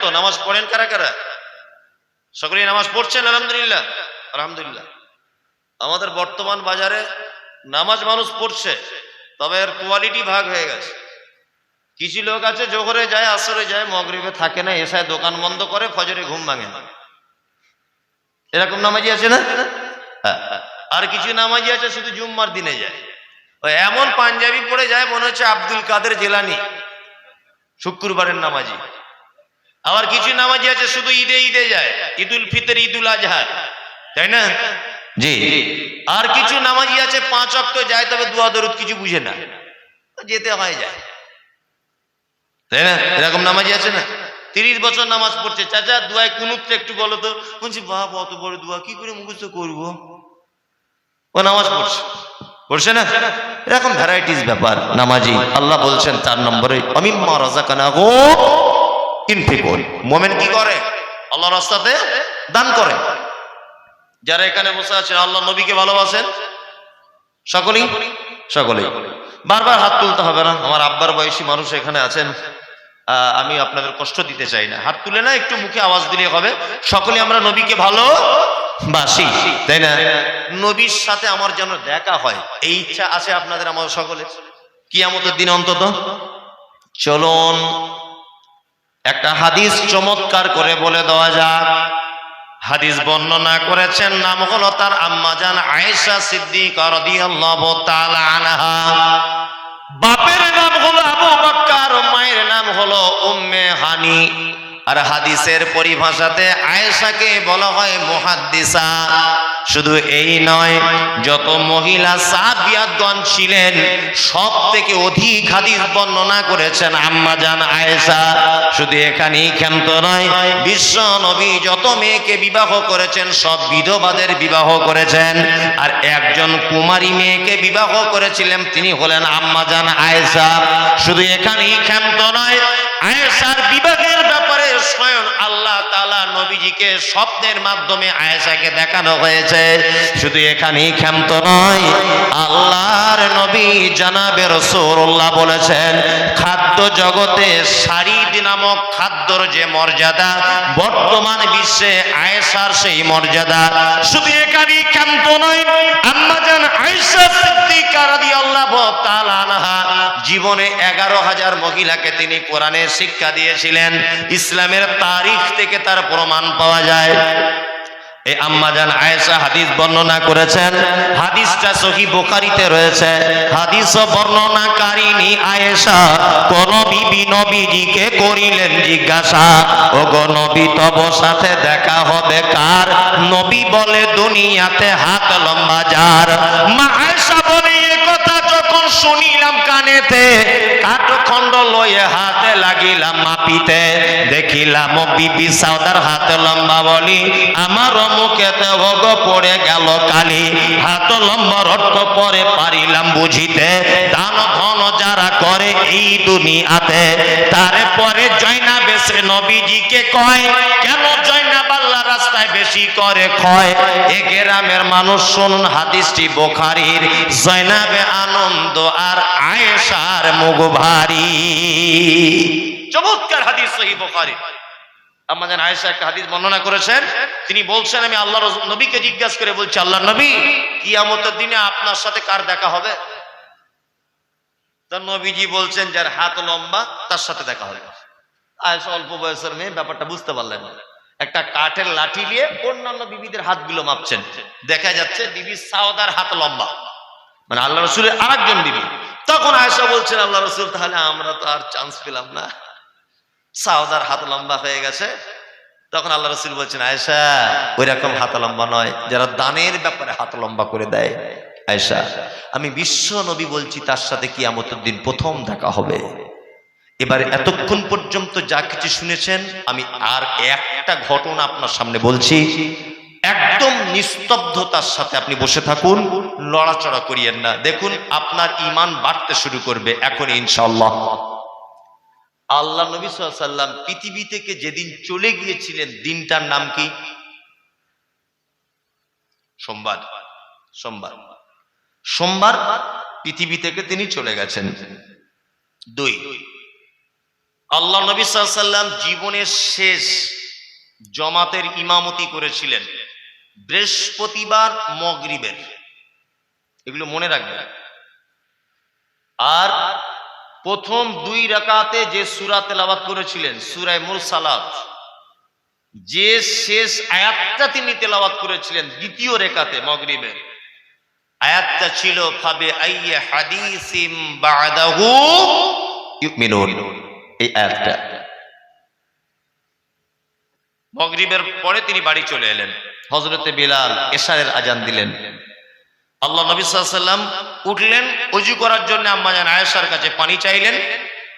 তো নামাজ পড়েন কারা কারা? সকলেই নামাজ পড়ছেন আলহামদুলিল্লাহ। আলহামদুলিল্লাহ। আমাদের বর্তমান বাজারে নামাজ মানুষ পড়ছে তবে এর কোয়ালিটি ভাগ হয়ে গেছে। কিছু লোক আছে জোহরে যায় আসরে যায় মগরিবে থাকে না এসায় দোকান বন্ধ করে ফজরে ঘুম ভাঙে না। এরকম নামাজি আছে না? হ্যাঁ, হ্যাঁ। আর কিছু নামাজি আছে শুধু জুম্মার দিনে যায়। এমন পাঞ্জাবি পরে যায় মনে হচ্ছে আব্দুল কাদের জেলানি শুক্রবারের নামাজি। আবার কিছু নামাজি আছে শুধু ঈদে ঈদে যায়। ঈদুল ফিতর ঈদুল আজহা। তাই না? জি। আর কিছু নামাজি আছে পাঁচ অক্ট যায় তবে দোয়া দরুদ কিছু বুঝে না। যেতে হয় যায়। তাই না? এরকম নামাজি আছে না? তিরিশ বছর নামাজ পড়ছে। চাচা দুয়ায় কুনুতটা একটু বলো তো। বলছি বাপ অত বড় দোয়া কি করে মুখস্থ করব? ও নামাজ পড়ছে। পড়ছে না? এরকম ভ্যারাইটিস ব্যাপার। নামাজি আল্লাহ বলছেন চার নম্বরে অমিম্মা রাজাকানা গো ইনফিকুন মোমেন কি করে? আল্লাহ রাস্তাতে দান করে। যারা এখানে বসে আছেন, আল্লাহ নবীকে ভালোবাসেন। সকলেই? সকলেই। বারবার হাত তুলতে হবে না। আমার আব্বার বয়সী মানুষ এখানে আছেন আমি আপনাদের কষ্ট দিতে চাই না। হাত তুলে না, একটু মুখে আওয়াজ দিলে হবে। সকলে আমরা নবীকে ভালো বাসি তাই না? নবীর সাথে আমার যেন দেখা হয়, এই ইচ্ছা আছে আপনাদের, আমার সকলে কিয়ামতের দিন অন্তত। চলুন একটা হাদিস চমৎকার করে বলে দেওয়া যাক। হাদিস বর্ণনা করেছেন, নাম হলো তার আম্মাজান আয়েশা সিদ্দিক আনহা। বাপের নাম হলো আবু বাক্কার, মায়ের নাম হলো উম্মে হানি। আর হাদিসের পরিভাষাতে আয়েশাকে বলা হয় মুহাদ্দিসা। শুধু এই নয়, যত মহিলা সাহাবিয়াতগণ ছিলেন সব থেকে অধিক হাদিস বর্ণনা করেছেন আম্মাজান আয়েশা। শুধু এখানেই ক্ষান্ত নয়, বিশ্ব নবী যত মেয়েকে বিবাহ করেছেন, সব বিধবাদের বিবাহ করেছেন। আর একজন কুমারী মেয়েকে বিবাহ করেছিলেন, তিনি হলেন আম্মাজান আয়েশা। শুধু এখানেই ক্ষান্ত নয়, আয়েশার নবীজিকে স্বপ্নের মাধ্যমে আয়েশাকে দেখানো হয়েছে। শুধু এখানেই ক্ষান্ত নয়, আল্লাহর নবী জানাবে রাসূলুল্লাহ বলেছেন, খাদ্য জগতে শারিদ নামক খাদ্যর যে মর্যাদা, বর্তমান বিশ্বে আয়েশার সেই মর্যাদা। শুধু এখানেই ক্ষান্ত নয়, আম্মাজান আয়েশা সিদ্দিকা রাদিয়াল্লাহু তাআলা আনহা জীবনে এগারো হাজার মহিলাকে তিনি কোরআনের শিক্ষা দিয়েছিলেন। ইসলামের তারিখ থেকে তার প্রমাণ পাওয়া যায়। এই আম্মাজান আয়েশা হাদিস বর্ণনা করেছেন। হাদিসটা সহি রয়েছে। হাদিস আয়েশা, কোন বিবি নবীজিকে করিলেন জিজ্ঞাসা ও গো নবী তব সাথে দেখা হবে কার? নবী বলে, দুনিয়াতে হাত লম্বা যার। মা আয়েশা শুনিলাম কানেতে, কাঠখণ্ড লয়ে হাতে লাগিলাম মাপিতে। দেখিলাম বিবি সাউদার হাত লম্বা বলি, আমার মুখেতে ভোগ পড়ে গেল কালি। হাত লম্বা রক্ত পরে পারিলাম বুঝিতে, দান ধন যারা করে এই দুনিয়াতে। তারপরে জয়না বেশে নবীজিকে কয়, কেন জয়না রাস্তায় বেশি করে ক্ষয়। এ গ্রামের মানুষ শুনুন হাদিসটি বোখারির। জয়নাবে আনন্দ আর আয়েশার মুখ ভারী। চমৎকার হাদিস সহি বোখারি। আমাদের আয়েশা একটা হাদিস বর্ণনা করেছেন। তিনি বলছেন, আমি আল্লাহ নবীকে জিজ্ঞাসা করে বলছি আল্লাহ নবী, কিয়ামতের দিনে আপনার সাথে কার দেখা হবে? তার নবীজি বলছেন, যার হাত লম্বা, তার সাথে দেখা হবে। আয়েশা অল্প বয়সের মেয়ে, ব্যাপারটা বুঝতে পারলেন না। একটা কাঠের লাঠি নিয়ে অন্যান্য বিবিদের হাতগুলো মাপছেন। দেখা যাচ্ছে বিবি সাওদার হাত লম্বা। মানে আল্লাহ রসুলের আরেকজন বিবি। তখন আয়েশা বলছেন, আল্লাহ রসুল, তাহলে আমরা তো আর চান্স পেলাম না। সাওদার হাত লম্বা হয়ে গেছে। তখন আল্লাহ রসুল বলছেন, আয়েশা ওই রকম হাত লম্বা নয়, যারা দানের ব্যাপারে হাত লম্বা করে দেয়। আয়েশা, আমি বিশ্ব নবী বলছি, তার সাথে কি আমতের দিন প্রথম দেখা হবে। এবারে এতক্ষণ পর্যন্ত যা কিছু শুনেছেন, আমি আর একটা ঘটনা আপনার সামনে বলছি। একদম নিস্তব্ধতার সাথে আপনি বসে থাকুন, লড়াচড়া করিয়েন না। দেখুন, আপনার ইমান বাড়তে শুরু করবে এখন ইনশাল্লাহ আল্লাহ নবী সাল্লাম পৃথিবী থেকে যেদিন চলে গিয়েছিলেন, দিনটার নাম কি? সোমবার। সোমবার। সোমবার পৃথিবী থেকে তিনি চলে গেছেন। দুই। আল্লাহ নবী সাল্লাম জীবনের শেষ জমাতের ইমামতি করেছিলেন বৃহস্পতিবার মগরিবের। এগুলো মনে রাখবেন। আর প্রথম দুই রাকাতে যে সুরা তেলাওয়াত করেছিলেন সুরায় মুরসালাত, যে শেষ আয়াতটা তিনি তেলাওয়াত করেছিলেন দ্বিতীয় রেখাতে মগরিবের, আয়াতটা ছিল, ফাবে আইয়ে হাদিসিম বাদাহু ইউমিনুন। এই আয়াতটা মগরিবের পরে তিনি বাড়ি চলে এলেন। হজরতে বিলাল এশারের আজান দিলেন। আল্লাহ নবী সাল্লাম উঠলেন অজু করার জন্য আম্মাজান আয়েশার কাছে পানি চাইলেন।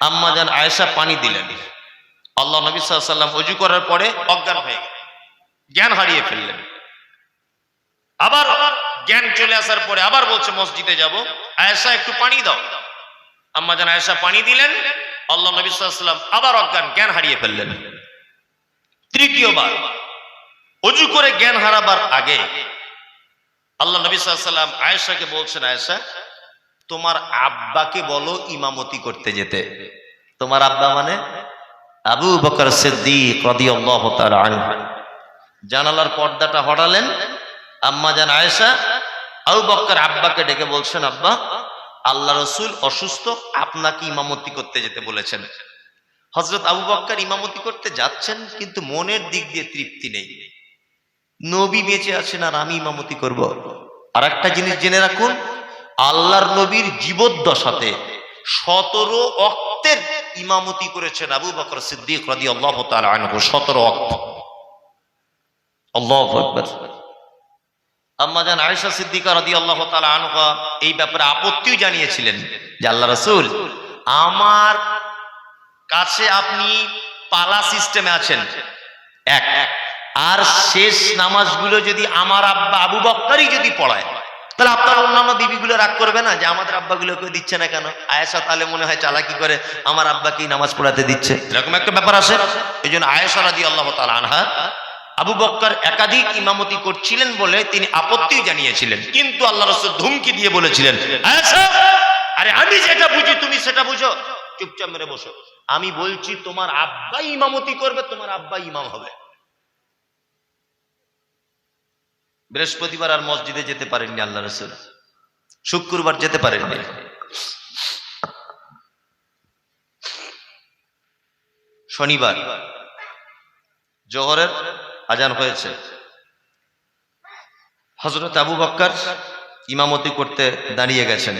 আম্মাজান আয়েশা পানি দিলেন। আল্লাহ নবী সাল্লাম অজু করার পরে অজ্ঞান হয়ে গেলেন। জ্ঞান হারিয়ে ফেললেন। আবার জ্ঞান চলে আসার পরে আবার বলছে, মসজিদে যাব। আয়েশা, একটু পানি দাও। আম্মাজান আয়েশা পানি দিলেন। আল্লাহ নবী সাল্লাম আবার অজ্ঞান জ্ঞান হারিয়ে ফেললেন। তৃতীয়বার, অজু করে জ্ঞান হারাবার আগে আল্লাহ নবী সাল্লাম আয়েশাকে বলছেন, আয়েশা, তোমার আব্বাকে বলো ইমামতি করতে যেতে। তোমার আব্বা মানে আবু বকর জানালার পর্দাটা হটালেন, আম্মা জান আয়েশা, আবু বক্কর আব্বাকে ডেকে বলছেন, আব্বা আল্লাহ রসুল অসুস্থ, আপনাকে ইমামতি করতে যেতে বলেছেন। হজরত আবু বক্কর ইমামতি করতে যাচ্ছেন, কিন্তু মনের দিক দিয়ে তৃপ্তি নেই। নবী বেঁচে আছেন আর আমি ইমামতি করব। আর একটা জিনিস জেনে রাখুন, আল্লাহর নবীর জীবদ্দশাতে সতেরো অক্তের ইমামতি করেছেন আবু বকর সিদ্দিক সতেরো অক্ত। আল্লাহ আম্মাজান আয়েশা সিদ্দিকা রাদি আল্লাহ তালা আনহা এই ব্যাপারে আপত্তিও জানিয়েছিলেন যে আল্লাহ রসুল, আমার কাছে আপনি পালা সিস্টেমে আছেন। এক, আর শেষ নামাজগুলো যদি আমার আব্বা আবু বক্কারই যদি পড়ায়, তাহলে আপনার অন্যান্য বিবিগুলো রাগ করবে না যে আমাদের আব্বাগুলোকে দিচ্ছে না কেন? আয়েশা তাহলে মনে হয় চালাকি করে আমার আব্বাকেই নামাজ পড়াতে দিচ্ছে। এরকম একটা ব্যাপার আছে। এই জন্য আয়েশা রাদি আল্লাহ তালা আনহা আবু বক্কর একাধিক ইমামতি করছিলেন বলে তিনি আপত্তি জানিয়েছিলেন। কিন্তু আল্লাহ রসুল ধুমকি দিয়ে বলেছিলেন, আরে আমি যেটা বুঝি তুমি সেটা বুঝো। চুপচাপ মেরে বসো। আমি বলছি তোমার আব্বা ইমামতি করবে, তোমার আব্বা ইমাম হবে। বৃহস্পতিবার আর মসজিদে যেতে পারেননি আল্লাহ রসুল। শুক্রবার যেতে পারেননি। শনিবার, জোহরের আজান হয়েছে। হজরত আবু বক্কর ইমামতি করতে দাঁড়িয়ে গেছেন।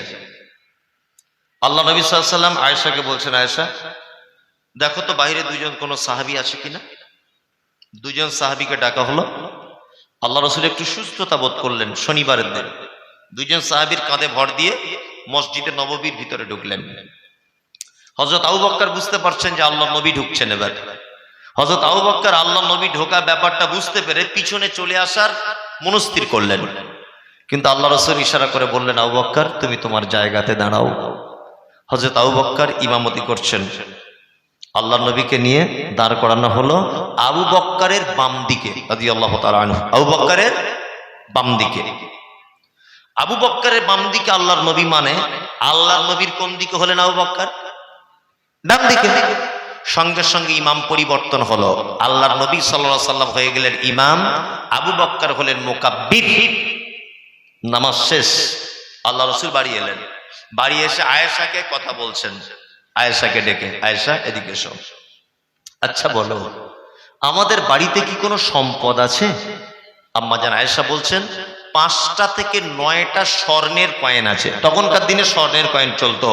আল্লাহ নবী সাল্লাম আয়েশাকে বলছেন, আয়েশা, দেখো তো বাইরে দুজন কোনো সাহাবি আছে কিনা? দুজন সাহাবিকে ডাকা হলো। আল্লাহ রসুল একটু সুস্থতা বোধ করলেন শনিবারের দিন। দুজন সাহাবির কাঁধে ভর দিয়ে মসজিদে নববীর ভিতরে ঢুকলেন। হজরত আবু বক্কর বুঝতে পারছেন যে আল্লাহ নবী ঢুকছেন এবার। হজরত আবু আল্লাহ নবী ঢোকা ব্যাপারটা বুঝতে পেরে পিছনে চলে আসার মনস্থির করলেন। কিন্তু আল্লাহ রসুল ইশারা করে বললেন, আবু তুমি তোমার জায়গাতে দাঁড়াও। হজরত আবু ইমামতি করছেন। আল্লাহ নবীকে নিয়ে দাঁড় করানো হলো আবু বক্কারের বাম দিকে আল্লাহ আবু বক্করের বাম দিকে। আবু বক্কারের বাম দিকে আল্লাহর নবী মানে আল্লাহর নবীর কোন দিকে হলেন আবু বক্কার ডান দিকে। সঙ্গে সঙ্গে ইমাম পরিবর্তন হলো। আল্লাহর নবী সাল্লাহ সাল্লাম হয়ে গেলেন ইমাম, আবু বক্কর হলেন মোকাব্বির। নামাজ শেষ আল্লাহ রসুল বাড়ি এলেন। বাড়ি এসে আয়েশাকে কথা বলছেন। আয়েশাকে ডেকে, আয়েশা, এদিকে এসো। আচ্ছা বলো, আমাদের বাড়িতে কি কোনো সম্পদ আছে? আম্মা আম্মাজান আয়েশা বলছেন পাঁচটা থেকে নয়টা স্বর্ণের কয়েন আছে। তখনকার দিনে স্বর্ণের কয়েন চলতো।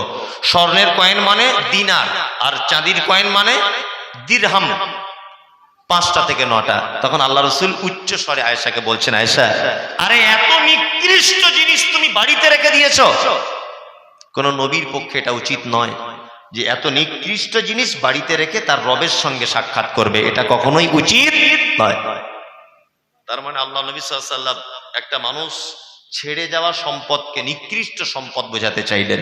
স্বর্ণের কয়েন মানে দিনার, আর চাঁদির কয়েন মানে দিরহাম। পাঁচটা থেকে নটা তখন আল্লাহ রসুল উচ্চ স্বরে আয়েশাকে বলছেন, আয়েশা, আরে এত নিকৃষ্ট জিনিস তুমি বাড়িতে রেখে দিয়েছ? কোন নবীর পক্ষে এটা উচিত নয় যে এত নিকৃষ্ট জিনিস বাড়িতে রেখে তার রবের সঙ্গে সাক্ষাৎ করবে। এটা কখনোই উচিত নয়। তার মানে আল্লাহ নবী সাল্লাম একটা মানুষ ছেড়ে যাওয়া সম্পদকে নিকৃষ্ট সম্পদ বোঝাতে চাইলেন।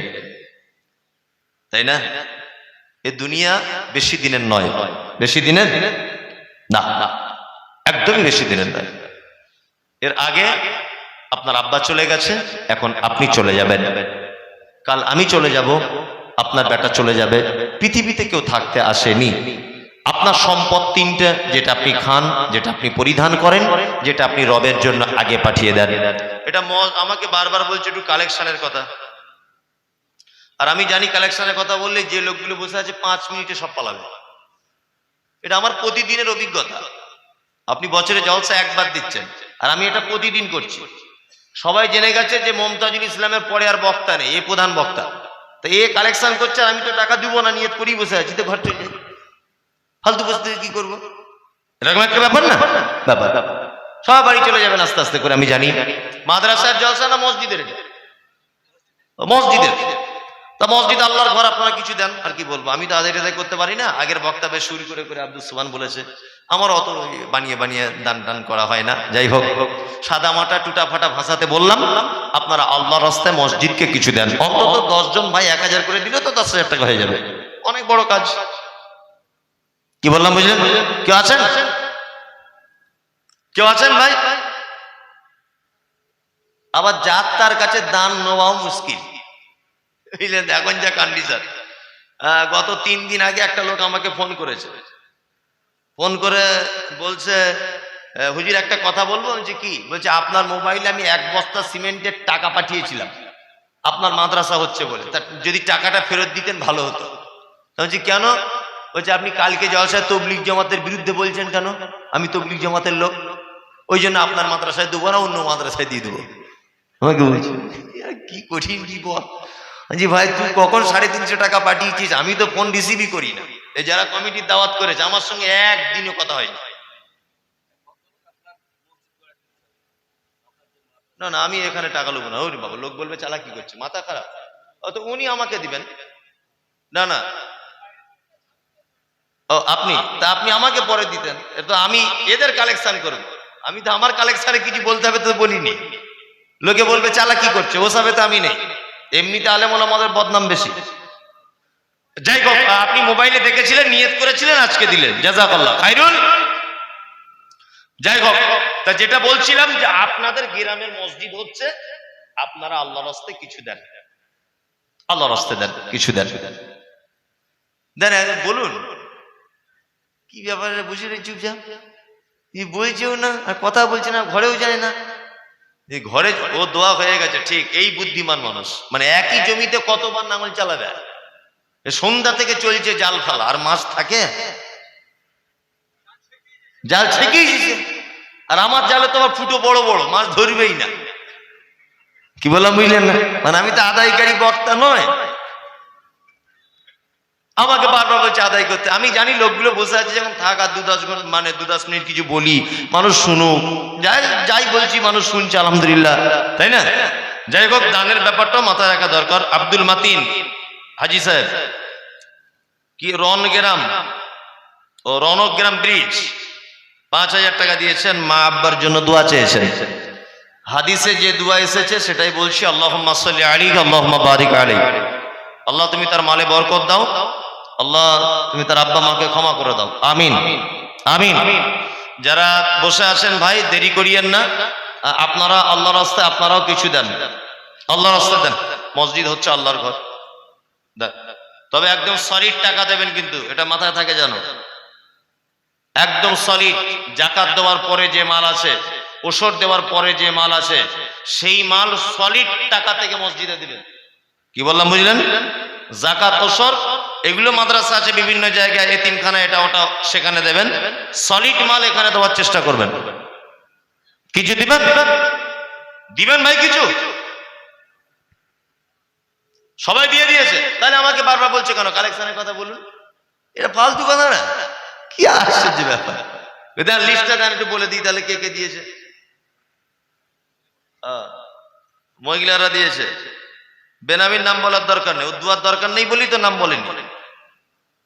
তাই না? এ দুনিয়া বেশি দিনের নয়। বেশি দিনের? না একদমই বেশি দিনের নয়। এর আগে আপনার আব্বা চলে গেছে, এখন আপনি চলে যাবেন। কাল আমি চলে যাব, আপনার বেটা চলে যাবে। পৃথিবীতে কেউ থাকতে আসেনি। আপনার সম্পদ তিনটা, যেটা আপনি খান, যেটা আপনি পরিধান করেন, যেটা আপনি রবের জন্য আগে পাঠিয়ে দেন। এটা আমাকে বারবার বলছে একটু কালেকশনের কথা। আর আমি জানি কালেকশনের কথা বললে যে লোকগুলো বসে আছে, পাঁচ মিনিটে সব পালাবে। এটা আমার প্রতিদিনের অভিজ্ঞতা। আপনি বছরে জলসা একবার দিচ্ছেন। আর আমি এটা প্রতিদিন করছি। সবাই জেনে গেছে যে মমতাজুল ইসলামের পরে আর বক্তা নেই, এ প্রধান বক্তা। তো এ কালেকশন করছে আর আমি তো টাকা দিব না, নিয়ত করেই বসে আছি তো ঘর থেকে। ফালতু বসে থেকে কি করব? এরকম একটা ব্যাপার না? ব্যাপার। সব বাড়ি চলে যাবেন আস্তে আস্তে করে, আমি জানি। মাদ্রাসার জলসা না মসজিদের? মসজিদের। তা মসজিদ আল্লাহর ঘর, আপনারা কিছু দেন, আর কি বলব? আমি তো আদায় টাদায় করতে পারি না। আগের বক্তা বেশ শুরু করে করে আব্দুল সুবান বলেছে, আমার অত বানিয়ে বানিয়ে দান টান করা হয় না। যাই হোক, সাদা মাটা টুটা ফাটা ভাষাতে বললাম, আপনারা আল্লাহ রাস্তায় মসজিদকে কিছু দেন। অন্তত দশজন ভাই এক হাজার করে দিলে তো দশ হাজার টাকা হয়ে যাবে। অনেক বড় কাজ। কি বললাম বুঝলেন কেউ আছেন? কেউ আছেন ভাই? আবার যার তার কাছে দান নেওয়াও মুশকিল। বুঝলেন? এখন যা কন্ডিশন গত তিন দিন আগে একটা লোক আমাকে ফোন করেছে। ফোন করে বলছে হুজুর, একটা কথা বলব? যে কি? বলছে, আপনার মোবাইলে আমি এক বস্তা সিমেন্টের টাকা পাঠিয়েছিলাম। আপনার মাদ্রাসা হচ্ছে বলে। তা যদি টাকাটা ফেরত দিতেন, ভালো হতো। বলছি, কেন? বলছে, আপনি কালকে জলসায় তবলিক জমাতের বিরুদ্ধে বলছেন কেন? আমি তবলিক জমাতের লোক। ওই জন্য আপনার মাদ্রাসায় দেবো না, অন্য মাদ্রাসায় দিয়ে দেবো। আমাকে বলছে কি কঠিন কি জি ভাই, তুই কখন সাড়ে তিনশো টাকা পাঠিয়েছিস? আমি তো ফোন রিসিভই করি না। এই যারা কমিটির দাওয়াত করেছে, আমার সঙ্গে একদিনও কথা হয়নি। না না, আমি এখানে টাকা নেব না। ওরে বাবা, লোক বলবে চালা কি করছে, মাথা খারাপ। ও তো উনি আমাকে দিবেন। না না ও, আপনি, তা আপনি আমাকে পরে দিতেন। তো আমি এদের কালেকশন করব। আমি তো আমার কালেকশনে কিছু বলতে হবে তো বলিনি। লোকে বলবে, চালা কি করছে? ওসবে তো আমি নেই। এমনিতে আলেমল আমাদের বদনাম বেশি। যাই হোক আপনি মোবাইলে দেখেছিলেন, নিয়ত করেছিলেন, আজকে দিলেন। জাজাকাল্লাহ খাইরুল যাই হোক, তা যেটা বলছিলাম যে আপনাদের গ্রামের মসজিদ হচ্ছে, আপনারা আল্লাহ রাস্তে কিছু দেন। আল্লাহ রাস্তে দেন, কিছু দেন। দেন, বলুন। কি ব্যাপারে বুঝে নেই চুপচাপ? এই বলছেও না আর কথা বলছে না ঘরেও যায় না। এই ঘরে ও দোয়া হয়ে গেছে ঠিক এই বুদ্ধিমান মানুষ। মানে একই জমিতে কতবার নাঙল চালাবে? সন্ধ্যা থেকে চলছে জাল ফালা আর মাছ থাকে? জাল ছেকেই আর আমার জালে তো আবার ফুটো বড় বড় মাছ ধরবেই না। কি বললাম বুঝলেন না? মানে আমি তো আদায়কারী বক্তা নয়। আমাকে বারবার বলছে, আদায় করতে। আমি জানি লোকগুলো বসে আছে যখন থাক আর দু দশ মানে দু দশ মিনিট কিছু বলি। মানুষ শুনুক। যাই যাই বলছি, মানুষ শুনছে, আলহামদুলিল্লাহ। তাই না? যাই হোক, দানের ব্যাপারটাও মাথায় রাখা দরকার। আব্দুল মাতিন, হাজি সাহেব, কি রনগ্রাম ও রনগ্রাম ব্রিজ পাঁচ হাজার টাকা দিয়েছেন, মা আব্বার জন্য দোয়া চেয়েছেন। হাদিসে যে দোয়া এসেছে, সেটাই বলছি আল্লাহ আলী আল্লাহ বারিক আলী আল্লাহ, তুমি তার মালে বরকত দাও। আল্লাহ তুমি তার আব্বা মাকে ক্ষমা করে দাও। আমিন। আমিন। যারা বসে আছেন ভাই দেরি করিয়েন না। আপনারা আল্লাহ রাস্তায় আপনারাও কিছু দেন। আল্লাহ রাস্তায় দেন। মসজিদ হচ্ছে আল্লাহর ঘর। তবে একদম সলিড টাকা দেবেন কিন্তু এটা মাথায় থাকে জানো একদম সলিড জাকাত দেওয়ার পরে যে মাল আছে ওষর দেওয়ার পরে যে মাল আছে সেই মাল সলিড টাকা থেকে মসজিদে দিবেন। কি বললাম বুঝলেন? জাকাত ওসর এগুলো মাদ্রাসা আছে বিভিন্ন জায়গায় এতিমখানা এটা ওটা সেখানে দেবেন। সলিড মাল এখানে দেওয়ার চেষ্টা করবেন। কিছু দিবেন? দিবেন ভাই কিছু? সবাই দিয়ে দিয়েছে। তাহলে আমাকে বারবার বলছে কেন? কালেকশনের কথা বলুন। এটা ফালতু কথা না। কি আশ্চর্য ব্যাপার। লিস্টটা দেন, একটু বলে দিই, তাহলে কে কে দিয়েছে? মহিলারা দিয়েছে। বেনামির নাম বলার দরকার নেই, উদ্দুয়ার দরকার নেই বলি তো নাম বলেনি।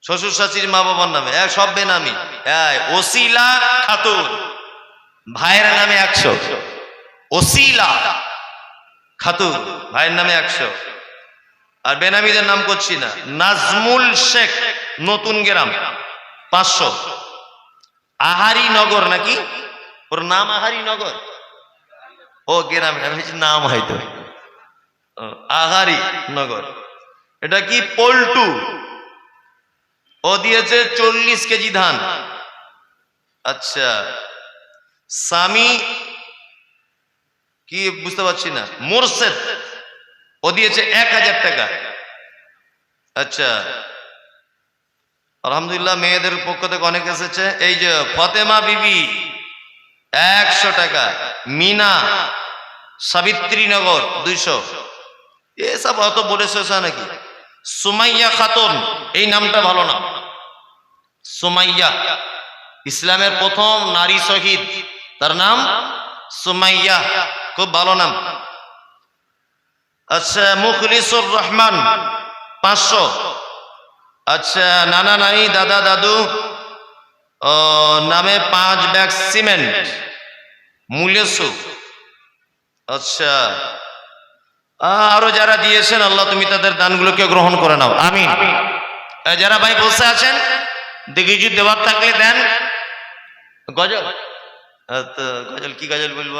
শ্বশুর শাশুড়ি মা বাবার নামে। এক সব বেনামি ওসিলা খাতুন। ভাইয়ের নামে একশো। ওসিলা খাতুন, ভাইয়ের নামে একশো। আর বেনামিদের নাম করছি না। নাজমুল শেখ, নতুন গ্রাম, পাঁচশো। আহারি নগর নাকি? ওর নাম আহারি নগর? ও, গ্রামে। নাম হয়তো। আহারি নগর। এটা কি পল্টু? ও দিয়েছে চল্লিশ কেজি ধান। আচ্ছা স্বামী কি বুঝতে পারছি না? মোরশেদ, ও দিয়েছে এক হাজার টাকা। আচ্ছা আলহামদুলিল্লাহ মেয়েদের পক্ষ থেকে অনেক এসেছে। এই যে ফতেমা বিবি, একশো টাকা। মিনা, সাবিত্রীনগর, দুইশো। এসব অত বলে শেষ নাকি? সুমাইয়া খাতুন, এই নামটা ভালো নাম সুমাইয়া, ইসলামের প্রথম নারী শহীদ। তার নাম সুমাইয়া, খুব ভালো নাম। আচ্ছা মুখলিসুর রহমান, পাঁচশো। আচ্ছা নানা নানি, দাদা, দাদু নামে পাঁচ ব্যাগ সিমেন্ট মূল্যসু আচ্ছা আরও যারা দিয়েছেন আল্লাহ তুমি তাদের দানগুলোকে গ্রহণ করে নাও। আমি যারা ভাই বসে আছেন দেখি যদি দেওয়ার থাকলে দেন। গজল? তো গজল কি গজল বলব?